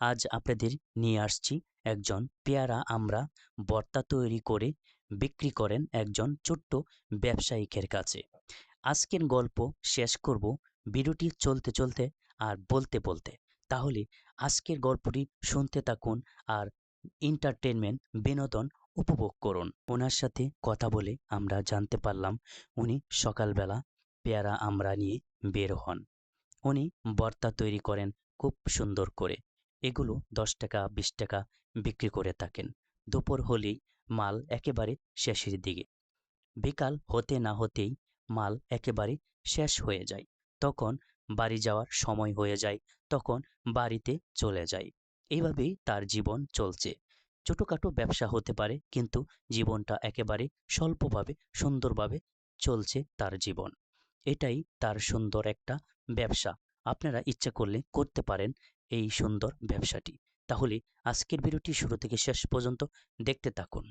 আজ আপনাদের নিয়ে আসছি একজন পেয়ারা আমরা বর্তা তৈরি করে বিক্রি করেন একজন ছোট্ট ব্যবসায়িকের কাছে। আজকের গল্প শেষ করব ভিডিওটি চলতে চলতে আর বলতে বলতে। তাহলে আজকের গল্পটি শুনতে থাকুন আর এন্টারটেনমেন্ট বিনোদন উপভোগ করুন। ওনার সাথে কথা বলে আমরা জানতে পারলাম উনি সকালবেলা পেয়ারা আমরা নিয়ে বের হন। উনি বর্তা তৈরি করেন খুব সুন্দর করে। এগুলো দশ টাকা, বিশ টাকা বিক্রি করে থাকেন। দুপুর হলেই মাল একেবারে শেষের দিকে। বিকাল হতে না হতেই মাল একেবারে শেষ হয়ে যায়। তখন বাড়ি যাওয়ার সময় হয়ে যায়, তখন বাড়িতে চলে যায়। এইভাবেই তার জীবন চলছে। ছোটোখাটো ব্যবসা হতে পারে, কিন্তু জীবনটা একেবারে স্বল্পভাবে, সুন্দরভাবে চলছে তার জীবন। এটাই তার সুন্দর একটা ব্যবসা। আপনারা ইচ্ছা করলে করতে পারেন এই সুন্দর ব্যবসাটি। তাহলে আজকের ভিডিওটি শুরু থেকে শেষ পর্যন্ত দেখতে থাকুন।